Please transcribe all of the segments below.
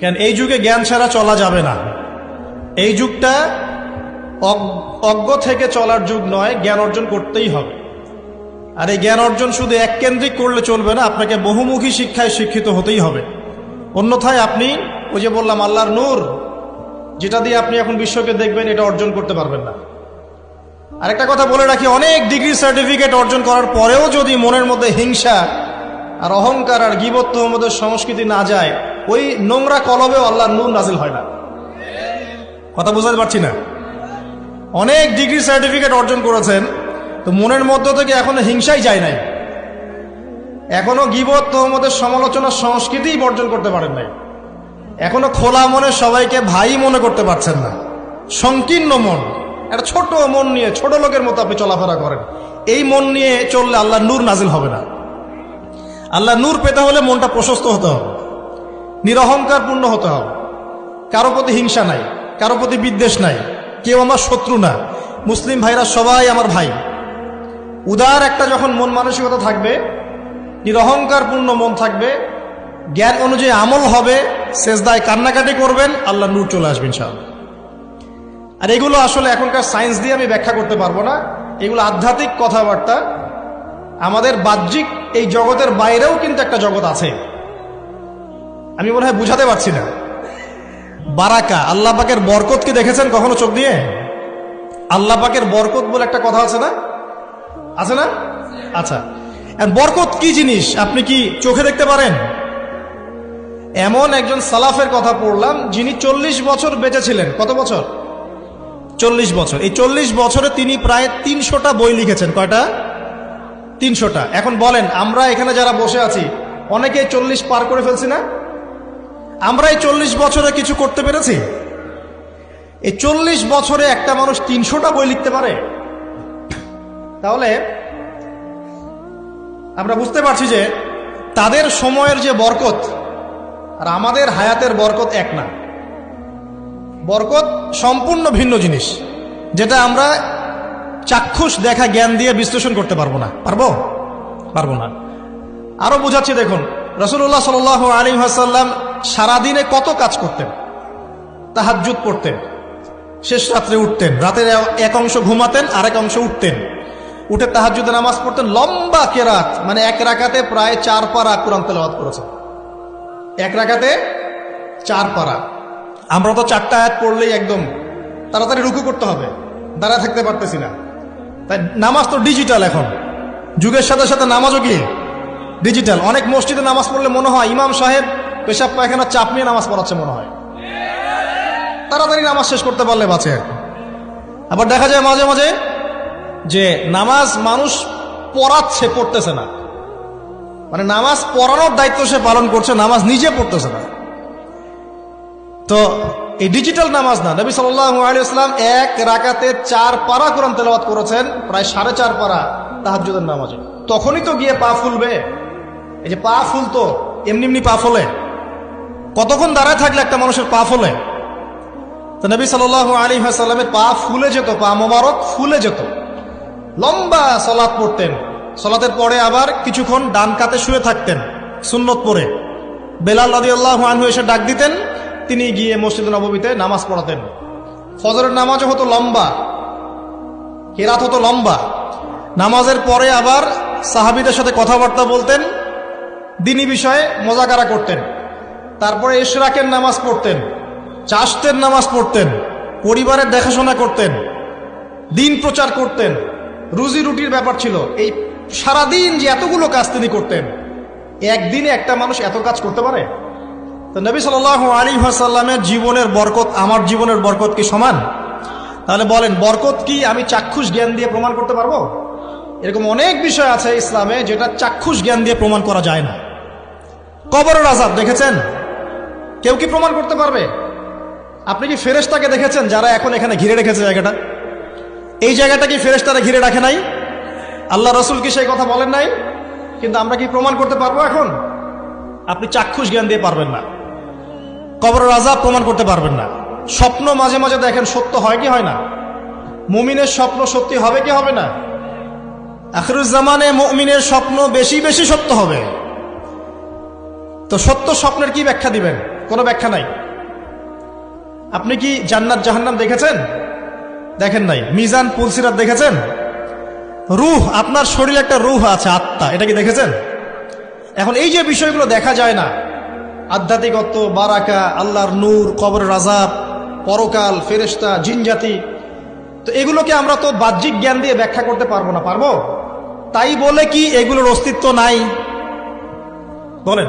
কেন এই যুগে জ্ঞান ছাড়া চলা যাবে না। এই যুগটা অজ্ঞ থেকে চলার যুগ নয়, জ্ঞান অর্জন করতেই হবে। আর এই জ্ঞান অর্জন শুধু এককেন্দ্রিক করলে চলবে না, আপনাকে বহুমুখী শিক্ষায় শিক্ষিত হতেই হবে। অন্যথায় আপনি ওই যে বললাম, আল্লাহর নূর, যেটা দিয়ে আপনি এখন বিশ্বকে দেখবেন, এটা অর্জন করতে পারবেন না। আরেকটা কথা বলে রাখি, অনেক ডিগ্রি সার্টিফিকেট অর্জন করার পরেও যদি মনের মধ্যে হিংসা আর অহংকার আর গিবত্ব মধ্যে সংস্কৃতি না যায় ওই নোংরা কলবেও আল্লাহর নূর নাজিল হয় না। কথা বুঝতে পারছি না। অনেক ডিগ্রি সার্টিফিকেট অর্জন করেছেন, তো মনের মধ্য থেকে এখনও হিংসাই যায় নাই। এখনও গিবত তোহমদের সমালোচনার সংস্কৃতিই বর্জন করতে পারেন নাই। এখনও খোলা মনে সবাইকে ভাই মনে করতে পারছেন না। সংকীর্ণ মন, একটা ছোট মন নিয়ে, ছোট লোকের মতো আপনি চলাফেরা করেন। এই মন নিয়ে চললে আল্লাহ নূর নাজিল হবে না। আল্লাহ নূর পেতে হলে মনটা প্রশস্ত হতে হবে। নিরহংকার পূর্ণ হতে হবে। কারও প্রতি হিংসা নাই, কারও প্রতি বিদ্বেষ নাই, কেউ আমার শত্রু না। মুসলিম ভাইরা সবাই আমার ভাই। উদার একটা যখন মন মানসিকতা থাকবে নিরহংকার পূর্ণ মন থাকবে, জ্ঞান অনুযায়ী আমল হবে শেষদায় কান্নাকাটি করবেন, আল্লাহ নূর চলে আসবেন ইনশাআল্লাহ। আর এগুলো আসলে এখনকার সায়েন্স দিয়ে আমি ব্যাখ্যা করতে পারব না। এগুলো আধ্যাত্মিক কথাবার্তা। আমাদের বাহ্যিক এই জগতের বাইরেও কিন্তু একটা জগৎ আছে। আমি মনে হয় বুঝাতে পারছি না। বারাকা, আল্লাহ পাকের বরকত কি দেখেছেন কখনো চোখ দিয়ে? আল্লাহ পাকের বরকত বলে একটা কথা আছে না? আছে না? আচ্ছা। বরকত কি জিনিস? আপনি কি চোখে দেখতে পারেন? এমন একজন সালাফের কথা পড়লাম, যিনি চল্লিশ বছর বেঁচে ছিলেন কত বছর? চল্লিশ বছর। এই চল্লিশ বছরে তিনি প্রায় তিনশোটা বই লিখেছেন। কয়টা? তিনশোটা। এখন বলেন, আমরা এখানে যারা বসে আছি, অনেকে চল্লিশ পার করে ফেলছি না? আমরা এই চল্লিশ বছরে কিছু করতে পেরেছি? এই চল্লিশ বছরে একটা মানুষ তিনশোটা বই লিখতে পারে? তাহলে আমরা বুঝতে পারছি যে তাদের সময়ের যে বরকত আর আমাদের হায়াতের বরকত এক না। বরকত সম্পূর্ণ ভিন্ন জিনিস, যেটা আমরা চাক্ষুষ দেখা জ্ঞান দিয়ে বিশ্লেষণ করতে পারব না। পারব? পারব না। আরও বোঝাচ্ছি দেখুন রসুল্লাহ সাল আলী হাসাল্লাম সারাদিনে কত কাজ করতেন? তাহাজুত পড়তেন, শেষ রাত্রে উঠতেন, রাতের এক অংশ ঘুমাতেন, আরেক অংশ উঠতেন। উঠে তাহাজুদে নামাজ পড়তেন, লম্বা কেরাত মানে এক রাকাতে প্রায় চার পারা কোরআন তেলাওয়াত করেছেন। এক রাকাতে চার পারা। আমরা তো চারটা আয়াত পড়লেই একদম তাড়াতাড়ি রুকু করতে হবে দাঁড়া থাকতে পারতেছি না। তাই নামাজ তো ডিজিটাল এখন। যুগের সাথে সাথে নামাজও কি? ডিজিটাল। অনেক মসজিদে নামাজ পড়লে মনে হয় ইমাম সাহেব পেশাব পায়খানা চাপ নিয়ে নামাজ পড়াচ্ছে মনে হয়। তাড়াতাড়ি নামাজ শেষ করতে পারলে বাঁচে। আর। আবার দেখা যায় মাঝে মাঝে যে নামাজ মানুষ পড়াচ্ছে, পড়তেছে না। মানে নামাজ পড়ানোর দায়িত্ব সে পালন করছে, নামাজ নিজে পড়তেছে না। তো এই ডিজিটাল নামাজ না, নবী সাল্লাম এক রাকাতে চার পারা কোরআন তেলাওয়াত করেছেন, প্রায় সাড়ে চার পারা তাহাজুদের নামাজে। তখনই তো গিয়ে পা ফুলবে। এই যে পা ফুলতো, এমনি এমনি পা ফলে। কতক্ষণ দাঁড়ায় থাকলে একটা মানুষের পা ফলে? তো নবী সাল আলী সাল্লামের পা ফুলে যেত, পা মোবারক ফুলে যেত। লম্বা সলাৎ পড়তেন। সলাতের পরে আবার কিছুক্ষণ ডান কাতে শুয়ে থাকতেন সুন্নত পরে। বেলাল নদী আল্লাহ আনহু এসে ডাক দিতেন, তিনি গিয়ে মসজিদ নবমীতে নামাজ পড়াতেন। ফজরের নামাজও হতো লম্বা, কেরাত হতো লম্বা। নামাজের পরে আবার সাহাবিদের সাথে কথাবার্তা বলতেন, দিনী বিষয়ে মজাকারা করতেন। তারপরে ইশরাকের নামাজ পড়তেন চাষতের নামাজ পড়তেন, পরিবারের দেখাশোনা করতেন, দিন প্রচার করতেন। রুজি রুটির ব্যাপার ছিল, এই সারাদিন যে এতগুলো কাজ তিনি করতেন, একদিনে একটা মানুষ এত কাজ করতে পারে? তো নবী সাল আলী সাল্লামের জীবনের বরকত, আমার জীবনের বরকত কি সমান? তাহলে বলেন, বরকত কি আমি চাক্ষুষ জ্ঞান দিয়ে প্রমাণ করতে পারব? এরকম অনেক বিষয় আছে ইসলামে যেটা চাক্ষুষ জ্ঞান দিয়ে প্রমাণ করা যায় না। কবরের আজাব দেখেছেন? কেউ কি প্রমাণ করতে পারবে? আপনি কি ফেরেশতাকে দেখেছেন যারা এখন এখানে ঘিরে রেখেছে জায়গাটা? এই জায়গাটা কি ফেরেশতারা ঘিরে রাখে নাই? আল্লাহ রসুল কি সেই কথা বলেন নাই? কিন্তু আমরা কি প্রমাণ করতে পারব এখন? আপনি চাক্ষুষ জ্ঞান দিয়ে পারবেন না। কবর রাজা প্রমাণ করতে পারবেন না। স্বপ্ন মাঝে মাঝে দেখেন সত্য হয় কি হয় না? মুমিনের স্বপ্ন সত্যি হবে কি হবে না? আখরুজ্জামানে মুমিনের স্বপ্ন বেশি বেশি সত্য হবে। তো সত্য স্বপ্নের কি ব্যাখ্যা দিবেন? কোনো ব্যাখ্যা নাই। আপনি কি জান্নাত জাহান্নাম দেখেছেন? দেখেন নাই। মিজান পুলসিরাত দেখেছেন? রুহ, আপনার শরীরে একটা রুহ আছে, আত্মা। এটা কি দেখেছেন? এখন এই যে বিষয়গুলো দেখা যায় না, আধ্যাত্মিকত্ব, বারাকা, আল্লাহর নূর কবর রাজাব পরকাল ফেরেস্তা জিনজাতি, তো এগুলোকে আমরা তো বাহ্যিক জ্ঞান দিয়ে ব্যাখ্যা করতে পারব না, পারব? তাই বলে কি এগুলোর অস্তিত্ব নাই? বলেন।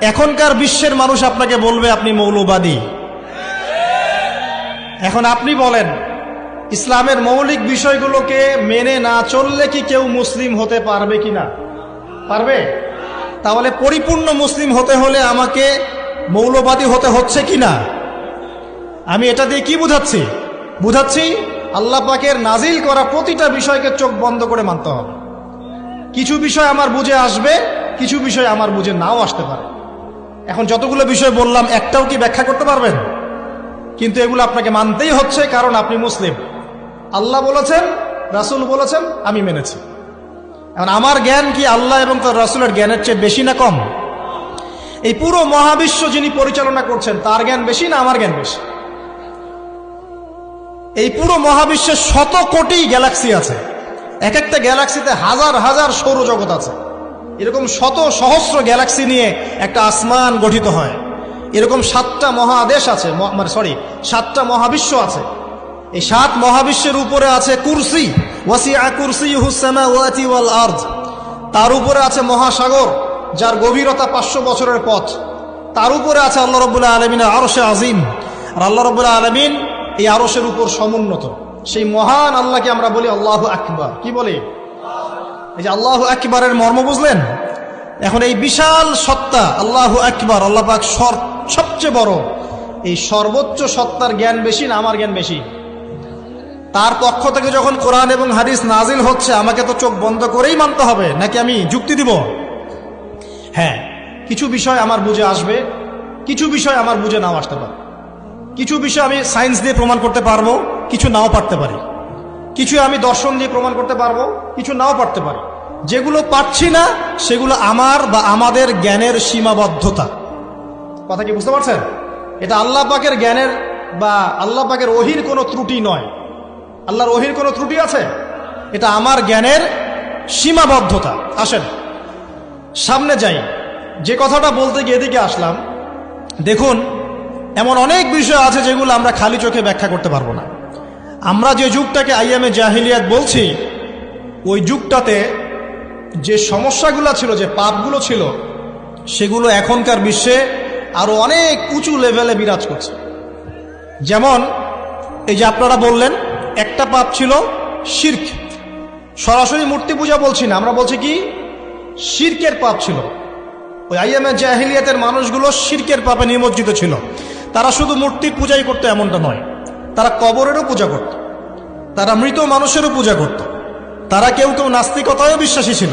এখনকার বিশ্বের মানুষ আপনাকে বলবে, আপনি মৌলবাদী। এখন আপনি বলেন, ইসলামের মৌলিক বিষয়গুলোকে মেনে না চললে কি কেউ মুসলিম হতে পারবে কি না পারবে? তাহলে পরিপূর্ণ মুসলিম হতে হলে আমাকে মৌলবাদী হতে হচ্ছে কি না আমি এটা দিয়ে কি বুঝাচ্ছি? বুঝাচ্ছি, আল্লাহ পাকের নাজিল করা প্রতিটা বিষয়কে চোখ বন্ধ করে মানতে হবে। কিছু বিষয় আমার বুঝে আসবে, কিছু বিষয় আমার বুঝে নাও আসতে পারে। এখন যতগুলো বিষয় বললাম, একটাও কি ব্যাখ্যা করতে পারবেন? কিন্তু এগুলো আপনাকে মানতেই হচ্ছে, কারণ আপনি মুসলিম। আল্লাহ বলেছেন, রাসুল বলেছেন, আমি মেনেছি। এখন আমার জ্ঞান কি আল্লাহ এবং তার রাসুলের জ্ঞানের চেয়ে বেশি না কম? এই পুরো মহাবিশ্ব যিনি পরিচালনা করছেন, তার জ্ঞান বেশি না আমার জ্ঞান বেশি? এই পুরো মহাবিশ্বের শত কোটি গ্যালাক্সি আছে। এক একটা গ্যালাক্সিতে হাজার হাজার সৌরজগৎ আছে। এরকম শত সহস্র গ্যালাক্সি নিয়ে একটা আসমান গঠিত হয়। এরকম সাতটা মহাদেশ আছে মানে সরি সাতটা মহাবিশ্ব আছে। এই সাত মহাবিশ্বের উপরে আছে কুরসি, ওয়াসিআ কুরসি হুসামা ওয়াতি ওয়াল আর্দ। তার উপরে আছে মহাসাগর, যার গভীরতা পাঁচশো বছরের পথ। তার উপরে আছে আল্লাহ রবুল্লাহ আলমিনের আরশে আজিম। আর আল্লাহ রবুল্লাহ আলমিন এই আরশের উপর সমুন্নত। সেই মহান আল্লাহকে আমরা বলি আল্লাহ আকবার। কি বলি? এই যে আল্লাহ একবারের মর্ম বুঝলেন? এখন এই বিশাল সত্তা, আল্লাহ একবার আল্লাহ পাক সর- সবচেয়ে বড়। এই সর্বোচ্চ সত্তার জ্ঞান বেশি না আমার জ্ঞান বেশি? তার পক্ষ থেকে যখন কোরআন এবং হাদিস নাজিল হচ্ছে, আমাকে তো চোখ বন্ধ করেই মানতে হবে। নাকি আমি যুক্তি দিব? হ্যাঁ কিছু বিষয় আমার বুঝে আসবে, কিছু বিষয় আমার বুঝে নাও আসতে পারে। কিছু বিষয় আমি সায়েন্স দিয়ে প্রমাণ করতে পারব, কিছু নাও পারতে পারি। কিছু আমি দর্শন দিয়ে প্রমাণ করতে পারব, কিছু নাও পারতে পারি। যেগুলো পারছি না, সেগুলো আমার বা আমাদের জ্ঞানের সীমাবদ্ধতা। কথা কি বুঝতে পারছেন? এটা আল্লাহ পাকের জ্ঞানের বা আল্লাহ পাকের ওহির কোনো ত্রুটি নয়। আল্লাহর ওহির কোনো ত্রুটি আছে? এটা আমার জ্ঞানের সীমাবদ্ধতা। আসেন, সামনে যাই। যে কথাটা বলতে গিয়ে এদিকে আসলাম, দেখুন, এমন অনেক বিষয় আছে যেগুলো আমরা খালি চোখে ব্যাখ্যা করতে পারব না। আমরা যে যুগটাকে আইএমএ জাহিলিয়াত বলছি, ওই যুগটাতে যে সমস্যাগুলো ছিল, যে পাপগুলো ছিল, সেগুলো এখনকার বিশ্বে আরও অনেক উঁচু লেভেলে বিরাজ করছে। যেমন, এই যে আপনারা বললেন, একটা পাপ ছিল শির্ক। সরাসরি মূর্তি পূজা বলছি না, আমরা বলছি কি? শির্কের পাপ ছিল। ওই আইএমএ জাহিলিয়াতের মানুষগুলো শির্কের পাপে নিমজ্জিত ছিল। তারা শুধু মূর্তির পূজাই করতো এমনটা নয়, তারা কবরেরও পূজা করত, তারা মৃত মানুষেরও পূজা করত, তারা কেউ কেউ নাস্তিকতায়ও বিশ্বাসী ছিল।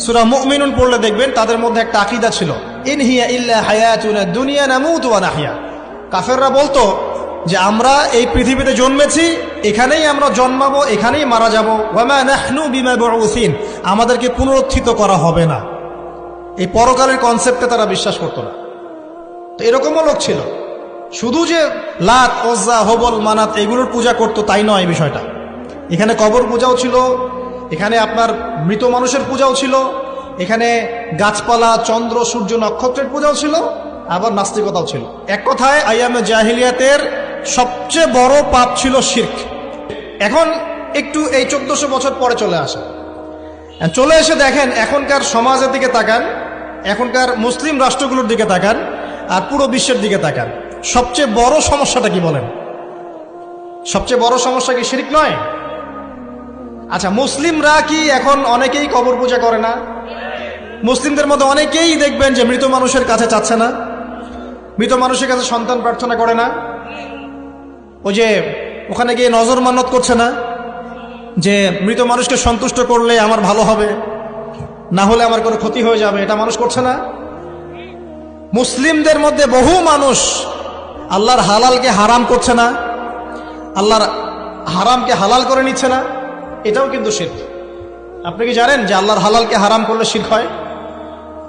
সুরা মুমিনুন পড়লে দেখবেন তাদের মধ্যে একটা আকিদা ছিল। ইনহিয়া ইল্লা হায়াতুনা দুনিয়া নামুতু ওয়া নাহিয়া। কাফেররা বলতো যে, আমরা এই পৃথিবীতে জন্মেছি, এখানেই আমরা জন্মাবো, এখানেই মারা যাব। আমাদেরকে পুনরুত্থিত করা হবে না। এই পরকালের কনসেপ্টে তারা বিশ্বাস করতো না। তো এরকমও লোক ছিল। শুধু যে লাত, ওজ্জা, হবল, মানাত এগুলোর পূজা করতো, তাই নয় এই বিষয়টা। এখানে কবর পূজাও ছিল এখানে আপনার মৃত মানুষের পূজাও ছিল, এখানে গাছপালা, চন্দ্র, সূর্য, নক্ষত্রের পূজাও ছিল, আবার নাস্তিকতাও ছিল। এক কথায়, আইয়ামে জাহিলিয়াতের সবচেয়ে বড় পাপ ছিল শির্ক। এখন একটু এই চোদ্দশো বছর পরে চলে আসে। চলে এসে দেখেন, এখনকার সমাজের দিকে তাকান, এখনকার মুসলিম রাষ্ট্রগুলোর দিকে তাকান, আর পুরো বিশ্বের দিকে তাকান। সবচেয়ে বড় সমস্যাটা কি বলেন? সবচেয়ে বড় সমস্যা কি শিরিক নয়? আচ্ছা মুসলিমরা কি এখন অনেকেই কবর পূজা করে না? মুসলিমদের মধ্যে অনেকেই দেখবেন যে মৃত মানুষের কাছে চাচ্ছে না, মৃত মানুষের কাছে সন্তান প্রার্থনা করে না। ওই যে ওখানে গিয়ে নজর মানত করছে না যে মৃত মানুষকে সন্তুষ্ট করলে আমার ভালো হবে, না হলে আমার কোনো ক্ষতি হয়ে যাবে, এটা মানুষ করছে না। মুসলিমদের মধ্যে বহু মানুষ আল্লাহর হালালকে হারাম করছে না, আল্লাহর হারামকে হালাল করে নিচ্ছে না। এটাও কিন্তু শির আপনি কি জানেন যে আল্লাহর হালালকে হারাম করলে শির হয়?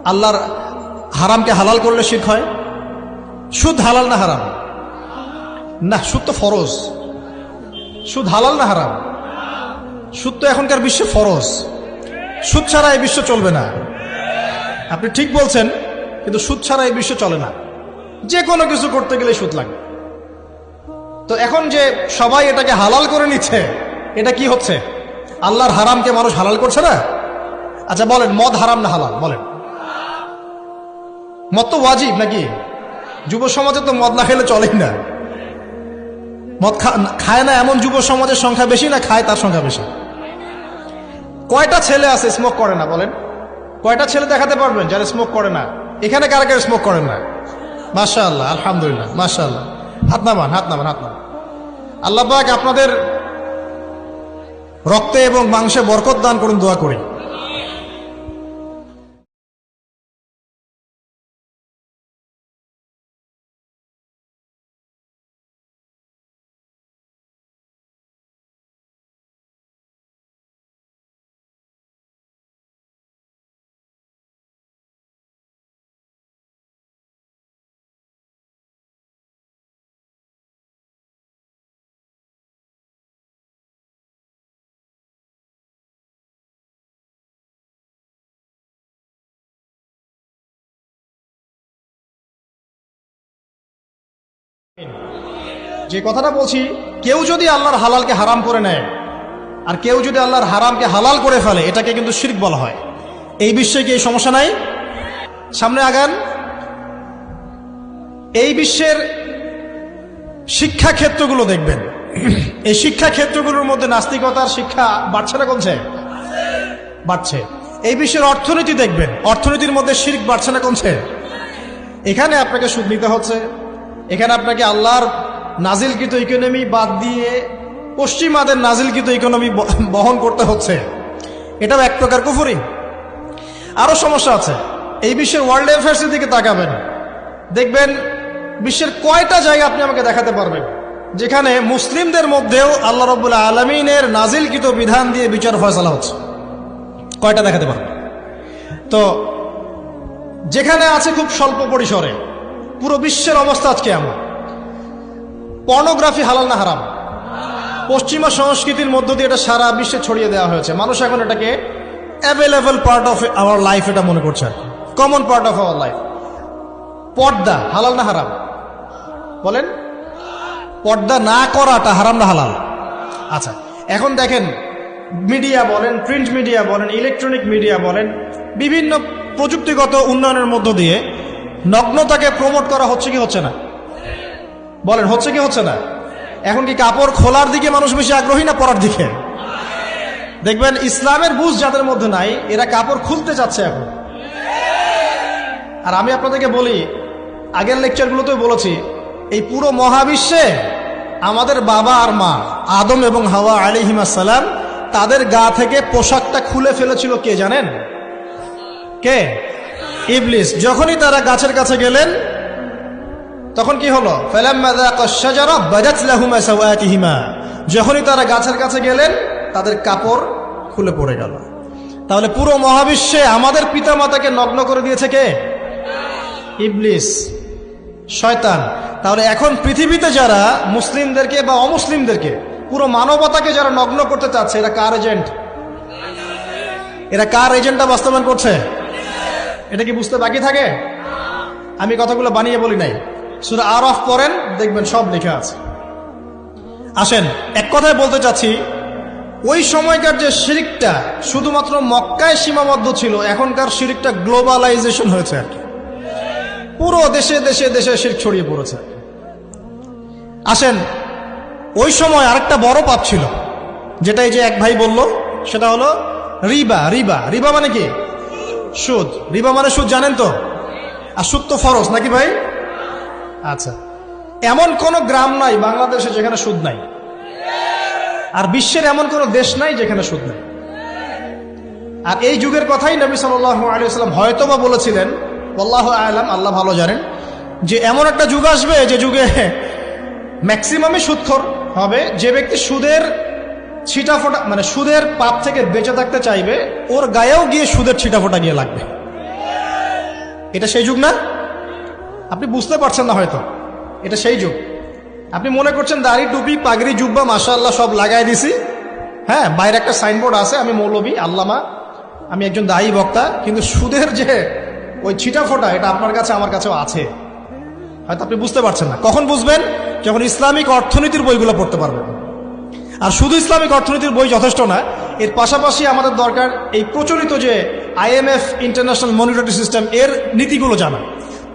আল্লাহর হারামকে হালাল করলে শির হয়? সুদ হালাল না হারাম? না, সুদ তো ফরজ। সুদ হালাল না হারাম? সুদ তো এখনকার বিশ্বে ফরজ। সুদ ছাড়া এই বিশ্ব চলবে না। আপনি ঠিক বলছেন, কিন্তু সুদ ছাড়া এই বিশ্ব চলে না। যে কোনো কিছু করতে গেলে সুদ লাগে। তো এখন যে সবাই এটাকে হালাল করে নিচ্ছে, এটা কি হচ্ছে? আল্লাহর হারামকে মানুষ হালাল করছে না? আচ্ছা বলেন, মদ হারাম না হালাল? বলেন। মদ তো ওয়াজিব নাকি? যুব সমাজে তো মদ না খেলে চলেই না। মদ খায় না এমন যুব সমাজের সংখ্যা বেশি না খায় তার সংখ্যা বেশি। কয়টা ছেলে আছে স্মোক করে না, বলেন? কয়টা ছেলে দেখাতে পারবেন যারা স্মোক করে না? এখানে কারা কারা স্মোক করেন না? মাশা আল্লাহ আলহামদুলিল্লাহ মাশা আল্লাহ হাত নামান হাত নামান হাত নামান। আল্লাহ আপনাদের রক্তে এবং মাংসে বরকত দান করুন দোয়া করি। যে কথাটা বলছি, কেউ যদি আল্লাহর হালালকে হারাম করে নেয়, আর কেউ যদি আল্লাহর হারামকে হালাল করে ফেলে, এটাকে কিন্তু শিরক বলা হয়। এই বিশ্বে কি এই সমস্যা নাই? সামনে আগান। এই বিশ্বের শিক্ষা ক্ষেত্রগুলো দেখবেন। এই শিক্ষা ক্ষেত্রগুলোর মধ্যে নাস্তিকতার শিক্ষা বাড়ছে না কমছে? বাড়ছে। এই বিশ্বের অর্থনীতি দেখবেন, অর্থনীতির মধ্যে শির্ক বাড়ছে না কমছে? এখানে আপনাকে সুদ নিতে হচ্ছে, এখানে আপনাকে আল্লাহর নাজিলকৃত ইকোনমি বাদ দিয়ে পশ্চিমাদের নাজিলকৃত ইকোনমি বহন করতে হচ্ছে। এটাও এক প্রকার কুফুরি। আরও সমস্যা আছে। এই বিশ্বের ওয়ার্ল্ড অ্যাফেয়ার্সের দিকে তাকাবেন। দেখবেন বিশ্বের কয়টা জায়গা আপনি আমাকে দেখাতে পারবেন, যেখানে মুসলিমদের মধ্যেও আল্লাহ রবুল্লাহ আলমিনের নাজিলকৃত বিধান দিয়ে বিচার ফয়সলা হচ্ছে। কয়টা দেখাতে পারবেন? তো, যেখানে আছে খুব স্বল্প পরিসরে, পুরো বিশ্বের অবস্থা আজকে এমন। পর্নোগ্রাফি হালাল না হারাম? পশ্চিমা সংস্কৃতির মধ্য দিয়ে এটা সারা বিশ্বে ছড়িয়ে দেওয়া হয়েছে। মানুষ এখন এটাকে available part of our life এটা মনে করছে common part of our life পর্দা হালাল না হারাম? বলেন। পর্দা না করাটা হারাম না হালাল? আচ্ছা এখন দেখেন মিডিয়া বলেন প্রিন্ট মিডিয়া বলেন ইলেকট্রনিক মিডিয়া বলেন, বিভিন্ন প্রযুক্তিগত উন্নয়নের মধ্য দিয়ে নগ্নতাকে প্রমোট করা হচ্ছে কি হচ্ছে না? বলেন, হচ্ছে কি, হচ্ছে না? এখন কি কাপড় খোলার দিকে মানুষ বেশি আগ্রহী না পরার দিকে? দেখবেন, ইসলামের বুঝ যাদের মধ্যে নাই, এরা কাপড় খুলতে যাচ্ছে এখন। আর আমি আপনাদেরকে বলি, আগের লেকচারগুলোতেও বলেছি, এই পুরো মহাবিশ্বে আমাদের বাবা আর মা, আদম এবং হাওয়া আলিহিমাসাল্লাম তাদের গা থেকে পোশাকটা খুলে ফেলেছিল কে জানেন? কে? ইবলিস। যখনই তারা গাছের কাছে গেলেন তখন কি হলো? যখনই তারা গাছের কাছে গেলেন, তাদের কাপড় খুলে পড়ে গেল। তাহলে পুরো মহাবিশ্বে আমাদের পিতা মাতাকে নগ্ন করে দিয়েছে কে? ইবলিস। শয়তান। তাহলে এখন পৃথিবীতে যারা মুসলিমদেরকে বা অমুসলিমদেরকে, পুরো মানবতাকে যারা নগ্ন করতে চাচ্ছে, এরা কার এজেন্ট? এরা কার এজেন্টটা বাস্তবায়ন করছে? এটা কি বুঝতে বাকি থাকে? আমি কথাগুলো বানিয়ে বলি নাই। শুধু আর অফ করেন দেখবেন সব লেখা আছে। আসেন, এক কথায় বলতে চাচ্ছি, ওই সময়কার যে শিরিকটা শুধুমাত্র মক্কায় সীমাবদ্ধ ছিল, এখনকার শিরিকটা গ্লোবালাইজেশন হয়েছে আর পুরো দেশে দেশে দেশে শিরিক ছড়িয়ে পড়েছে আসেন, ওই সময় আরেকটা বড় পাপ ছিল যেটাই যে এক ভাই বলল, সেটা হলো রিবা রিবা। রিবা মানে কি? সুদ। রিবা মানে সুদ, জানেন তো? আর সুদ তো ফরজ, নাকি ভাই? আচ্ছা। এমন কোন গ্রাম নাই বাংলাদেশে যেখানে সুদ নাই। আর বিশ্বের এমন কোন দেশ নাই যেখানে সুদ নাই। আর এই যুগের কথাই নবী সাল্লাম হয়তো বা বলেছিলেন আল্লাহ আলাম, আল্লাহ ভালো জানেন, যে এমন একটা যুগ আসবে যে যুগে ম্যাক্সিমামই সুদখোর হবে, যে ব্যক্তি সুদের ছিটা ফোটা মানে সুদের পাপ থেকে বেঁচে থাকতে চাইবে, ওর গায়েও গিয়ে সুদের ছিটা ফোটা গিয়ে লাগবে। এটা সেই যুগ না? আপনি বুঝতে পারছেন না হয়তো। এটা সেই যুগ। আপনি মনে করছেন দাড়ি, টুপি, পাগড়ি, জুব্বা মাসা আল্লাহ সব লাগাই দিছি? হ্যাঁ বাইরে একটা সাইনবোর্ড আছে, আমি মৌলবী, আল্লামা। আমি একজন দায়ী বক্তা, কিন্তু সুদের যে ওই ছিটা ফোটা এটা আপনার কাছে, আমার কাছেও আছে। হয়তো আপনি বুঝতে পারছেন না। কখন বুঝবেন? যখন ইসলামিক অর্থনীতির বইগুলো পড়তে পারবেন। আর শুধু ইসলামিক অর্থনীতির বই যথেষ্ট না, এর পাশাপাশি আমাদের দরকার এই প্রচলিত যে আইএমএফ ইন্টারন্যাশনাল মনিটরি সিস্টেম, এর নীতিগুলো জানা।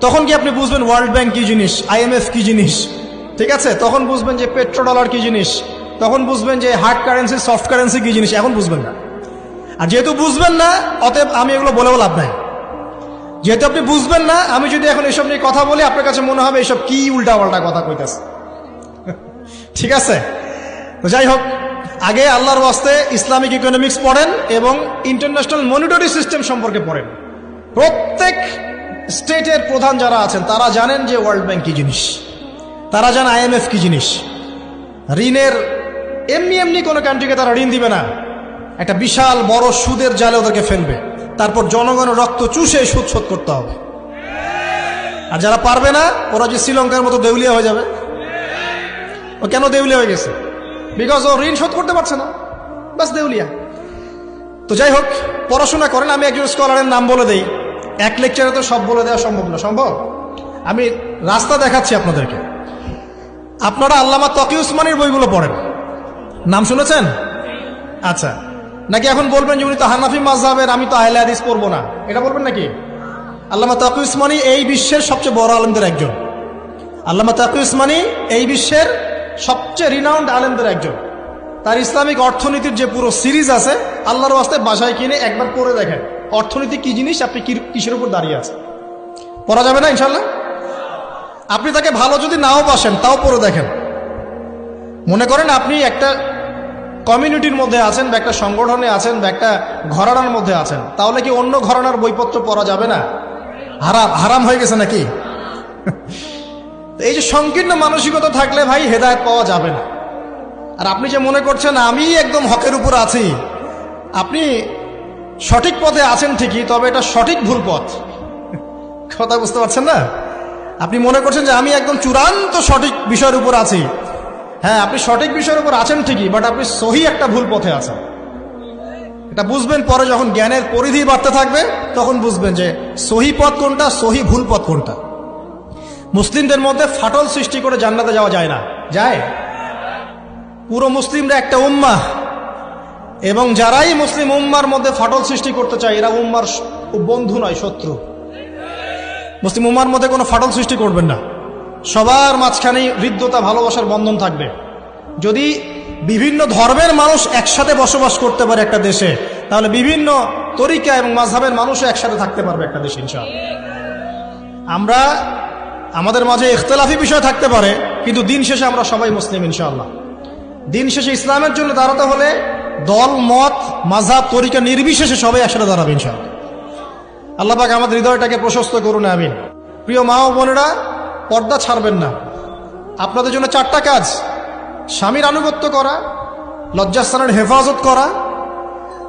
তখন কি আপনি বুঝবেন ওয়ার্ল্ড ব্যাংক কি জিনিস? আইএমএফ কি জিনিস? ঠিক আছে? তখন বুঝবেন যে পেট্রো ডলার কি জিনিস? তখন বুঝবেন যে হার্ড কারেন্সি সফট কারেন্সি কি জিনিস? এখন বুঝবেন না। আর যেহেতু বুঝবেন না, অতএব আমি এগুলো বলেও লাভ নাই। যেহেতু আপনি বুঝবেন না, আমি যদি এখন এসব নিয়ে কথা বলি, আপনার কাছে মনে হবে এসব কি উল্টা পাল্টা কথা কইতেছে। ঠিক আছে? তো যাই হোক, আগে আল্লাহর ওয়াস্তে ইসলামিক ইকোনমিক্স পড়েন এবং ইন্টারন্যাশনাল মনিটরি সিস্টেম সম্পর্কে পড়েন। প্রত্যেক স্টেটের প্রধান যারা আছেন, তারা জানেন যে ওয়ার্ল্ড ব্যাংক কি জিনিস। তারা জানে আইএমএফ কি জিনিস। ঋণের এমনি এমনি কোনো কান্ট্রিকে তারা ঋণ দিবে না। একটা বিশাল বড় সুদের জালে ওদেরকে ফেলবে। তারপর জনগণের রক্ত চুষে সুদ শোধ করতে হবে। আর যারা পারবে না, ওরা যে শ্রীলঙ্কার মতো দেউলিয়া হয়ে যাবে। ও কেন দেউলিয়া হয়ে গেছে? বিকজ ও ঋণ শোধ করতে পারছে না। বাস দেউলিয়া। তো যাই হোক, পড়াশোনা করেন। আমি একজন স্কলারের নাম বলে দেই। এক লেকচারে তো সব বলে দেওয়া সম্ভব না, সম্ভব? আমি রাস্তা দেখাচ্ছি আপনাদেরকে। আপনারা আল্লামা তকি উসমানির বইগুলো পড়েন। নাম শুনেছেন? আচ্ছা। নাকি এখন বলবেন যে উনি তো হানাফি মাজহাবের আমি তো আহলে হাদিস পড়ব না? এটা বলবেন নাকি? আল্লামা তকি উসমানি এই বিশ্বের সবচেয়ে বড় আলমদের একজন। আল্লামা তাকি উসমানি এই বিশ্বের সবচেয়ে রিনাউন্ড আলেমদের একজন। তার ইসলামিক অর্থনীতির যে পুরো সিরিজ আছে, আল্লাহর ওয়াস্তে বাসায় কিনে একবার পড়ে দেখেন। অর্থনীতি কি জিনিস? আপনি কিসের উপর দাঁড়িয়ে আছেন? পড়া যাবে না ইনশাল্লাহ আপনি তাকে ভালো যদি নাও বাসেন, তাও পড়ে দেখেন। মনে করেন আপনি একটা কমিউনিটির মধ্যে আছেন বা একটা সংগঠনে আছেন বা একটা ঘরানার মধ্যে আছেন, তাহলে কি অন্য ঘরানার বইপত্র পড়া যাবে না? হারাম হারাম হয়ে গেছে নাকি? এই যে সংকীর্ণ মানসিকতা থাকলে ভাই হেদায়ত পাওয়া যাবে না। আর আপনি যে মনে করছেন আমি একদম হকের উপর আছি, আপনি সঠিক পথে আছেন ঠিকই, তবে এটা সঠিক ভুল পথ। কথা বুঝতে পারছেন না? আপনি মনে করছেন যে আমি একদম চূড়ান্ত সঠিক বিষয়ের উপর আছি। হ্যাঁ আপনি সঠিক বিষয়ের উপর আছেন ঠিকই বাট আপনি সহি একটা ভুল পথে আছেন। এটা বুঝবেন পরে যখন জ্ঞানের পরিধি বাড়তে থাকবে, তখন বুঝবেন যে সহি পথ কোনটা, সহি ভুল পথ কোনটা। মুসলিমদের মধ্যে ফাটল সৃষ্টি করে জান্নাতে যাওয়া যায় না। যায়? পুরো মুসলিমরা একটা উম্মা এবং যারাই মুসলিম উম্মার মধ্যে ফাটল সৃষ্টি করতে চায়, এরা উম্মার বন্ধু নয়, শত্রু। মুসলিম উম্মার মধ্যে কোনো ফাটল সৃষ্টি করবেন না। সবার মাঝখানেই হৃদ্যতা, ভালোবাসার বন্ধন থাকবে। যদি বিভিন্ন ধর্মের মানুষ একসাথে বসবাস করতে পারে একটা দেশে, তাহলে বিভিন্ন তরিকা এবং মাঝহাবের মানুষও একসাথে থাকতে পারবে একটা দেশে, ইনশাআল্লাহ। আমরা, আমাদের মাঝে ইখতলাফি বিষয় থাকতে পারে, কিন্তু দিন শেষে আমরা সবাই মুসলিম, ইনশাআল্লাহ। দিন শেষে ইসলামের জন্য দাঁড়াতে হলে দল, মত মাঝহাব তরিকা নির্বিশেষে সবাই একসাথে দাঁড়াবে ইনশাআল্লাহ। আল্লাহ পাক আমাদের হৃদয়টাকে প্রশস্ত করুন, আমিন। প্রিয় মা ও বোনেরা, পর্দা ছাড়বেন না। আপনাদের জন্য চারটা কাজ। স্বামীর আনুগত্য করা, লজ্জাস্থানের হেফাজত করা,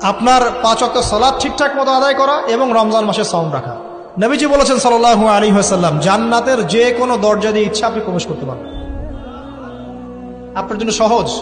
আপনার পাঁচ অক্ট সলাদ ঠিকঠাক মতো আদায় করা এবং রমজান মাসে সম রাখা। নবীজি বলেছেন সাল্লাহ আলী হাসাল্লাম জান্নাতের যে কোনো দরজা দিয়ে ইচ্ছা আপনি প্রবেশ করতে পারবেন। আপনার জন্য সহজ।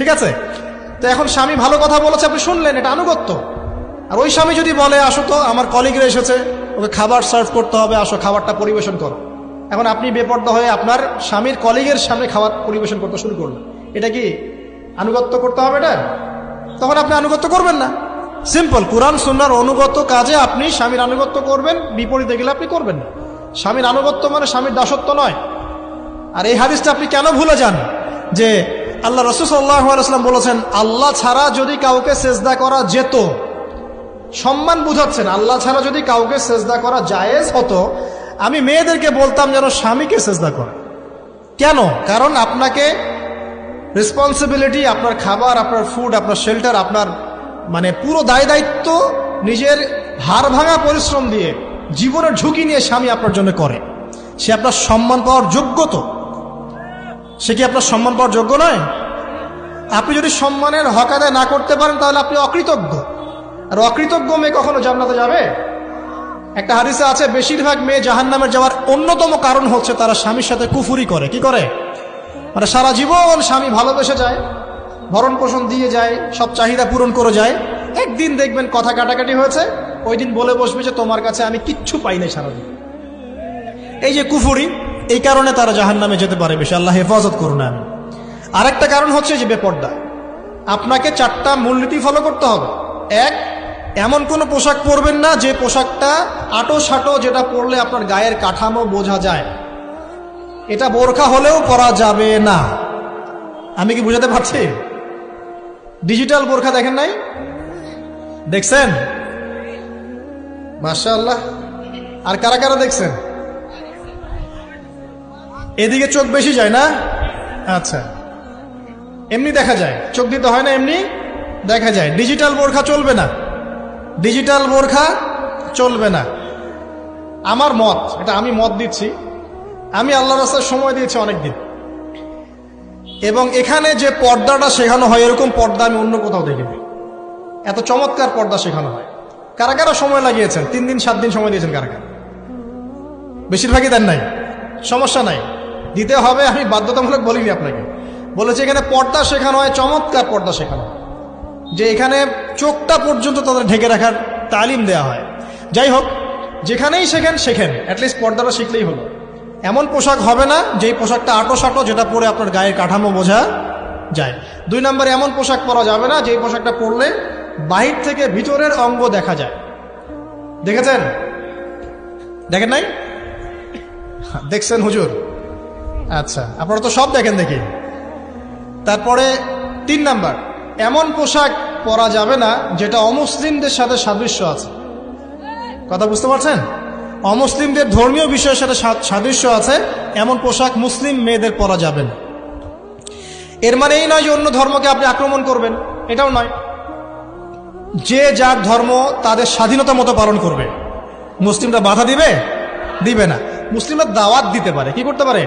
ঠিক আছে? তো এখন স্বামী ভালো কথা বলেছে, আপনি শুনলেন, এটা আনুগত্য। আর ওই স্বামী যদি বলে, আসো তো, আমার কলিগরা এসেছে, ওকে খাবার সার্ভ করতে হবে, আসো, খাবারটা পরিবেশন করো। এখন আপনি বেপর্দা হয়ে আপনার স্বামীর কলিগের সামনে খাবার পরিবেশন করতে শুরু করলেন। এটা কি আনুগত্য করতে হবে এটা? তখন আপনি আনুগত্য করবেন না। সিম্পল কোরআন সুন্নার অনুগত কাজে আপনি স্বামীর আনুগত্য করবেন, বিপরীতে গেলে আপনি করবেন না। স্বামীর আনুগত্য মানে স্বামীর দাসত্ব নয়। আর এই হাদিসটা আপনি কেন ভুলে যান? যে আল্লাহ রসুসাল্লাহাম বলেছেন, আল্লাহ ছাড়া যদি কাউকে সেজদা করা যেত, সম্মান বুঝাচ্ছেন, আল্লাহ ছাড়া যদি কাউকে সেজদা করা জায়েজ হতো, আমি মেয়েদেরকে বলতাম যেন স্বামীকে সেজদা করে। কেন? কারণ আপনাকে রেসপন্সিবিলিটি আপনার খাবার, আপনার ফুড আপনার শেল্টার আপনার মানে পুরো দায় দায়িত্ব, নিজের হাড় ভাঙা পরিশ্রম দিয়ে, জীবনের ঝুঁকি নিয়ে স্বামী আপনার জন্য করে। সে আপনার সম্মান পাওয়ার যোগ্য তো। সে কি আপনার সম্মান পাওয়ার যোগ্য নয়? আপনি যদি সম্মানের হক আদায় না করতে পারেন, তাহলে আপনি অকৃতজ্ঞ। আর অকৃতজ্ঞ মেয়ে কখনো জান্নাতে যাবে? একটা হাদিসে আছে, বেশিরভাগ মেয়ে জাহান নামের যাওয়ার অন্যতম কারণ হচ্ছে তারা স্বামীর সাথে কুফুরি করে। কি করে? মানে সারা জীবন স্বামী ভালোবেসে যায় ভরণ পোষণ দিয়ে যায়, সব চাহিদা পূরণ করে যায়। একদিন দেখবেন কথা কাটাকাটি হয়েছে, ওই দিন বলে বসবে যে, তোমার কাছে আমি কিচ্ছু পাই নাই সারাদিন। এই যে কুফুরি এই কারণে তারা জাহান নামে যেতে পারে বেশি। আল্লাহ হেফাজত করুন আমি আরেকটা কারণ হচ্ছে যে বেপর্দা। আপনাকে চারটা মূলনীতি ফলো করতে হবে। এক, এমন কোনো পোশাক পরবেন না যে পোশাকটা আটো সাটো যেটা পরলে আপনার গায়ের কাঠামো বোঝা যায় এটা বোরখা হলেও পরা যাবে না। আমি কি বুঝাতে পারছি? ডিজিটাল বোরখা দেখেন নাই? দেখছেন? মাশা আল্লাহ আর কারা কারা দেখছেন? এদিকে চোখ বেশি যায় না? আচ্ছা। এমনি দেখা যায়। চোখ দিতে হয় না এমনি? দেখা যায়। ডিজিটাল বোরখা চলবে না। ডিজিটাল বোরখা চলবে না। আমার মত, এটা আমি মত দিচ্ছি, আমি আল্লাহ রাস্তার সময় দিয়েছি অনেকদিন। এবং এখানে যে পর্দাটা শেখানো হয়, এরকম পর্দা আমি অন্য কোথাও দেখিনি। এত চমৎকার পর্দা শেখানো হয়। কারা কারা সময় লাগিয়েছেন? তিন দিন, সাত দিন সময় দিয়েছেন কারা কারা? বেশিরভাগই দেন নাই। সমস্যা নাই। দিতে হবে, আমি বাধ্যতামূলক বলিনি আপনাকে। বলেছে এখানে পর্দা শেখানো হয়, চমৎকার পর্দা শেখানো যে এখানে চোখটা পর্যন্ত তাদের ঢেকে রাখার তালিম দেয়া হয়। যাই হোক, যেখানেই শেখেন শেখেন। অ্যাটলিস্ট পর্দাটা শিখলেই হলো। এমন পোশাক হবে না, যেই পোশাকটা আটো সাটো যেটা পরে আপনার গায়ের কাঠামো বোঝা যায়। দুই নম্বরে এমন পোশাক পরা যাবে না, যেই পোশাকটা পরলে বাহির থেকে ভিতরের অঙ্গ দেখা যায়। দেখেছেন? দেখেন নাই? দেখছেন হুজুর? আচ্ছা আপনারা তো সব দেখেন দেখি। তারপরে তিন নাম্বার, এমন পোশাক পরা যাবে না যেটা অমুসলিমদের সাথে সাদৃশ্য আছে। কথা বুঝতে পারছেন? অমুসলিমদের ধর্মীয় বিষয়ের সাথে সাদৃশ্য আছে, এমন পোশাক মুসলিম মেয়েদের পরা যাবে না। এর মানে এই নয় যে অন্য ধর্মকে আপনি আক্রমণ করবেন, এটাও নয়। যে যার ধর্ম তাদের স্বাধীনতা মতো পালন করবে। মুসলিমরা বাধা দিবে? দিবে না। মুসলিমরা দাওয়াত দিতে পারে। কি করতে পারে?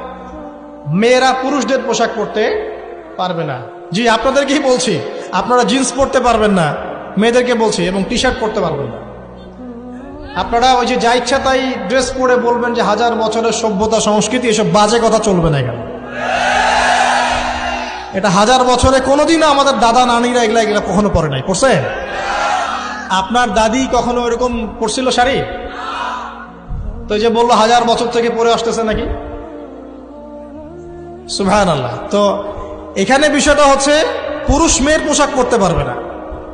মেয়েরা পুরুষদের পোশাক পরতে পারবে না। জি, আপনাদেরকেই বলছি, আপনারা জিন্স পরতে পারবেন না, মেয়েদেরকে বলছি, এবং টি শার্ট পরতে পারবেন না। আপনারা ওই যে যা ইচ্ছা তাই ড্রেস পরে বলবেন যে হাজার বছরের সভ্যতা, সংস্কৃতি, এসব বাজে কথা চলবে না এখানে। এটা হাজার বছরে কোনোদিনও আমাদের দাদা, নানিরা এগুলা এগুলা কখনো পরে নাই। পড়ছে? আপনার দাদি কখনো এরকম পড়ছিল শাড়ি? তো যে বলল হাজার বছর থেকে পরে আসতেছে নাকি? সুভান আল্লাহ তো এখানে বিষয়টা হচ্ছে, পুরুষ মেয়ের পোশাক পরতে পারবে না।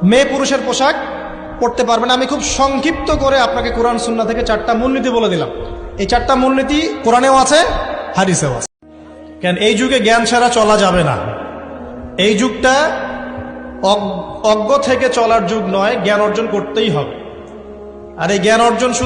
মেয়ে পুরুষের পোশাক পরতে পারবে না। আমি খুব সংক্ষিপ্ত করে আপনাকে কোরআন সুন্না থেকে চারটা মূলনীতি বলে দিলাম। এই চারটা মূলনীতি কোরআনেও আছে, হাদিসেও আছে। কেন, এই যুগে জ্ঞান ছাড়া চলা যাবে না। এই যুগটা অজ্ঞ থেকে চলার যুগ নয়, জ্ঞান অর্জন করতেই হবে। আর এই জ্ঞান অর্জন শুধু